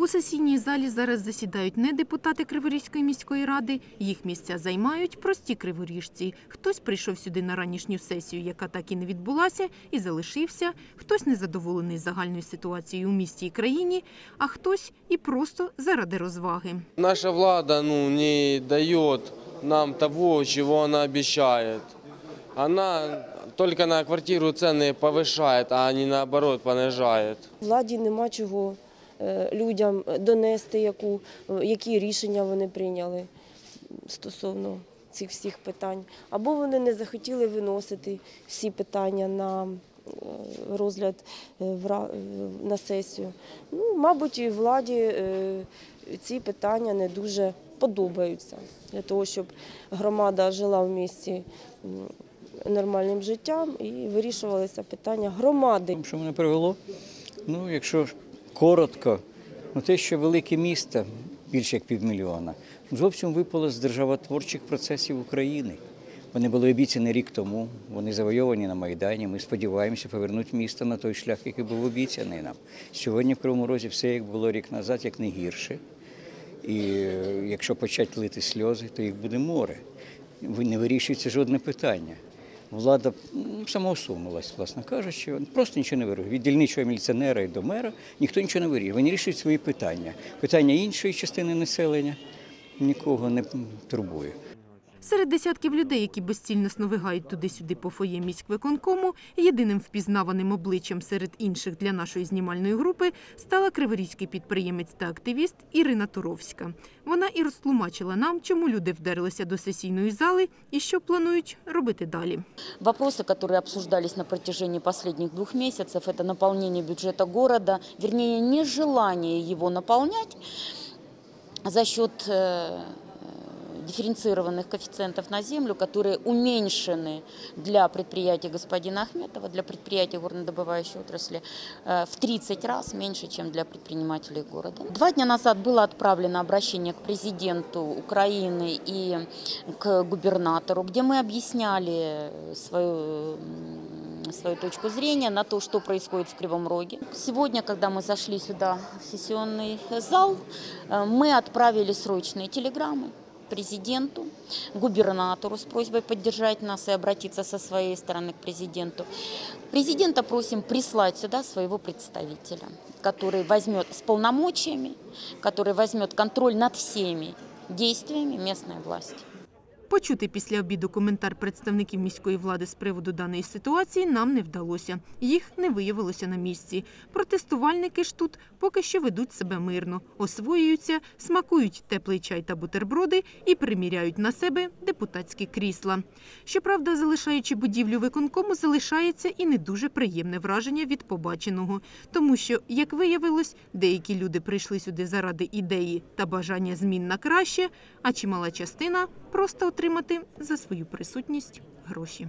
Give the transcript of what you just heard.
У сесійній залі зараз засідають не депутати Криворізької міської ради. Їх місця займають прості криворіжці. Хтось прийшов сюди на ранішню сесію, яка так і не відбулася, і залишився. Хтось незадоволений загальною ситуацією у місті і країні, а хтось і просто заради розваги. Наша влада ну, не дает нам того, чего она обещает. Она только на квартиру цены повышает, а не наоборот понижает. Владі нема чого людям донести, яку, е, які рішення вони прийняли стосовно цих всіх питань. Або вони не захотіли виносити всі питання на е, розгляд е, е, на сесію. Ну, мабуть, і владі е, ці питання не дуже подобаються для того, щоб громада жила в місті нормальним життям і вирішувалися питання громади. Що мене привело? Ну, якщо коротко, ну те, що велике місто, більше як півмільйона, зовсім випало з державотворчих процесів України. Вони були обіцяні рік тому, вони завойовані на Майдані. Ми сподіваємося повернути місто на той шлях, який був обіцяний нам. Сьогодні в Кривому Розі все як було рік назад, як не гірше. І е, якщо почати лити сльози, то їх буде море. Не вирішується жодне питання. Влада ну, самоусунулась, власне кажучи, просто нічого не вирішує. Від дільничого міліціонера і до мера ніхто нічого не вирішує. Вони рішують свої питання. Питання іншої частини населення нікого не турбує. Серед десятків людей, які безцільно сновигають туди-сюди по фоє міськвиконкому, єдиним впізнаваним обличчям серед інших для нашої знімальної групи стала криворізький підприємець та активіст Ірина Туровська. Вона і розтлумачила нам, чому люди вдарилися до сесійної зали і що планують робити далі. Вопросы, которые обсуждались на протяжении последних двух месяцев, это наполнение бюджета города, вернее, нежелание его наполнять за счет э, дифференцированных коэффициентов на землю, которые уменьшены для предприятий господина Ахметова, для предприятий горнодобывающей отрасли э, в 30 раз меньше, чем для предпринимателей города. Два дня назад было отправлено обращение к президенту Украины и к губернатору, где мы объясняли свою свою точку зрения на то, что происходит в Кривом Роге. Сегодня, когда мы зашли сюда в сессионный зал, э, мы отправили срочные телеграммы президенту, губернатору с просьбой поддержать нас и обратиться со своей стороны к президенту. Президента просим прислать сюда своего представителя, который возьмет с полномочиями, который возьмет контроль над всеми действиями местной власти. Почути після обіду коментар представників міської влади з приводу даної ситуації нам не вдалося. Їх не виявилося на місці. Протестувальники ж тут поки що ведуть себе мирно, освоюються, смакують теплий чай та бутерброди і приміряють на себе депутатські крісла. Щоправда, залишаючи будівлю виконкому, залишається і не дуже приємне враження від побаченого, тому що, як виявилось, деякі люди прийшли сюди заради ідеї та бажання змін на краще, а чимала частина просто отримати за свою присутність гроші.